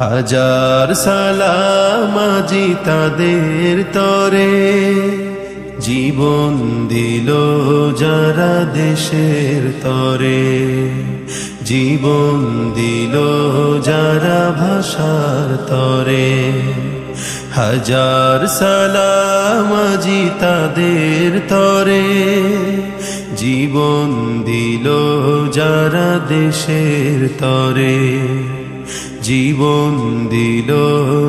হাজার সালাম আজি তাদের তরে। জীবন দিল যারা দেশের তরে। জীবন দিল যারা ভাষার তরে। হাজার সালাম আজি তাদের তরে। জীবন দিল যারা দেশের তরে। জীবন দিল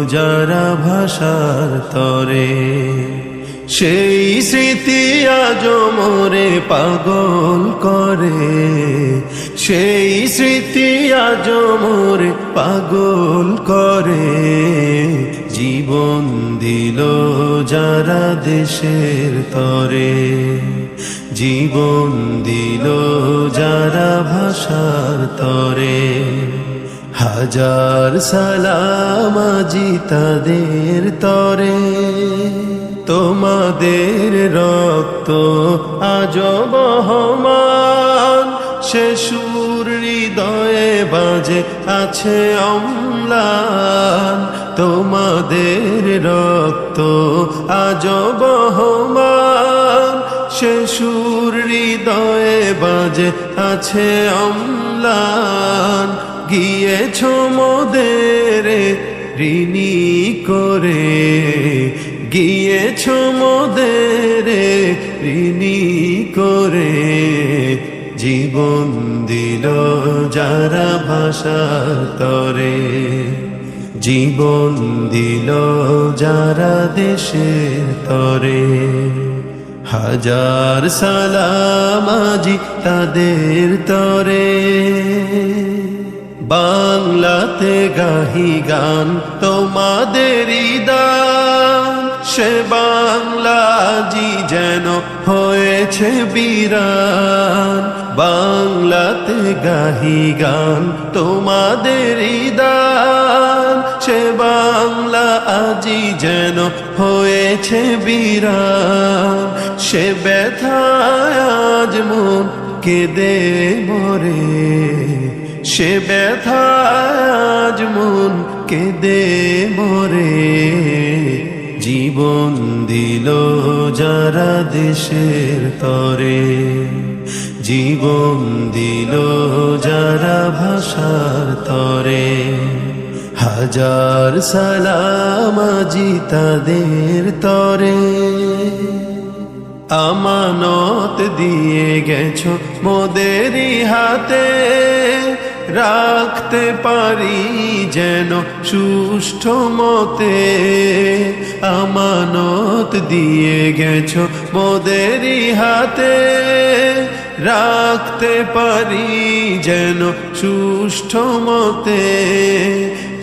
যারা ভাষার তরে। সেই স্মৃতি আজ মোরে পাগল করে। সেই স্মৃতি আজ মোরে পাগল করে। জীবন দিল যারা দেশের তরে। জীবন দিল যারা ভাষার তরে। হাজার সালাম আজি তাদের তরে। তোমাদের রক্ত আজ বহমান সে সুর হৃদয়ে বাজে আছে অম্লান। তোমাদের রক্ত আজ বহমান সে সুর হৃদয়ে বাজে আছে অম্লান। গিয়েছ মোদের ঋণী করে? গিয়েছ মোদের ঋণী করে? জীবন দিল যারা ভাষার তরে। জীবন দিল যারা দেশের তরে। হাজার সালাম আজি তাদের তরে। বাংলাতে গাহি গান তোমাদেরই দান সে বাংলাজি যেন হয়েছে বিরান। বাংলাতে গাহি গান তোমাদেরই দান সে বাংলা আজি যেন হয়েছে বিরান। সে ব্যথায় আজ মন কেঁদে মরে। সে ব্যথাজ মন কেঁদে মরে। জীবন দিল যারা দেশের তরে। জীবন দিল যারা ভাষার তরে। হাজার সালাম আজি তাদের তরে। আমানত দিয়ে গেছো মোদেরই হাতে। রাখতে পারি যেন সুষ্ঠ মতে আমানত দিয়ে গেছো মোদেরই হাতে। রাখতে পারি যেন সুষ্ঠ মতে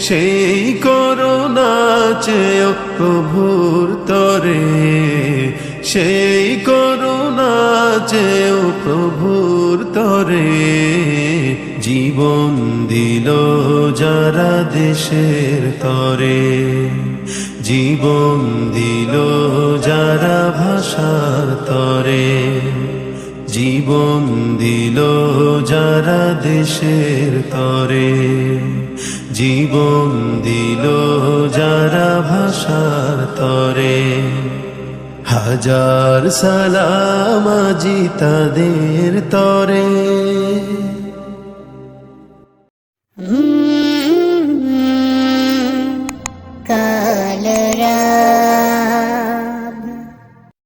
সেই করুণা চেয়েও প্রভুর তরে। সেই করুণা চেয়েও প্রভুর তরে। জীবন দিল যারা দেশের তরে। জীবন দিল যারা ভাষার তরে। জীবন দিল যারা দেশের তরে। জীবন দিল যারা ভাষার তরে। হাজার সালাম আজি তাদের তরে। Mm-hmm.